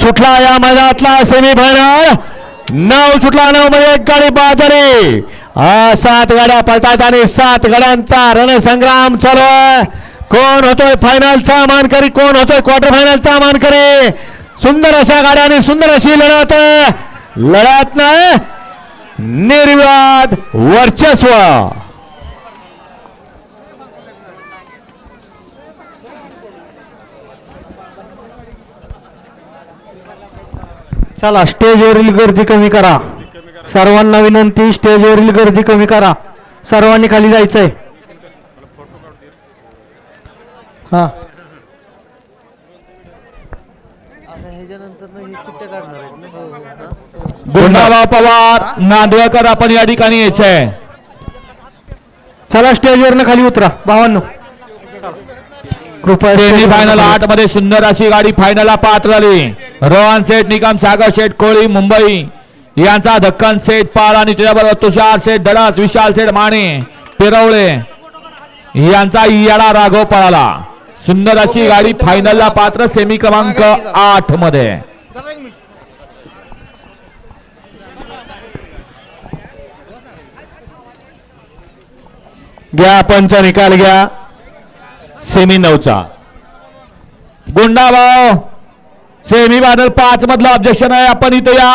सुटला या मैदानातला semi final नऊ सुटला नऊ मध्ये एक गाडी बाद सात गाड्या पळतात आणि सात गाड्यांचा रणसंग्राम चालू आहे. कोण होतोय फायनलचा मानकरी? कोण होतोय क्वार्टर फायनलचा मानकरी? सुंदर अशा गाड्या आणि सुंदर अशी लढत. लढत ना निर्विवाद वर्चस्व. चला स्टेजवरील गर्दी कमी करा. सर्वांना विनंती स्टेजवरील गर्दी कमी करा. सर्वांनी खाली जायचंय. हा. गुंडाबा पवार नांदवकर आपण या ठिकाणी यायचंय. चला स्टेजवरनं खाली उतरा. भावांनो. कृपया सेमी फायनल आठमध्ये सुंदर अशी गाडी फायनलला पात्र झाली. रोहन सेठ निकम सागर शेठ कोळी मुंबई. यांचा धक्कन सेठ पाल आणि त्याच्याबरोबर तुषार सेठ धडस विशाल सेठ माने पिरवळे. यांचा येडा राघव पळाला. सुंदर अशी गाडी फायनलला पात्र सेमी क्रमांक आठमध्ये. घ्या पंचा निकाल घ्या. सेमी नऊचा. गुंडाभाव सेमी फायनल पाच मधलं ऑब्जेक्शन आहे. आपण इथे या.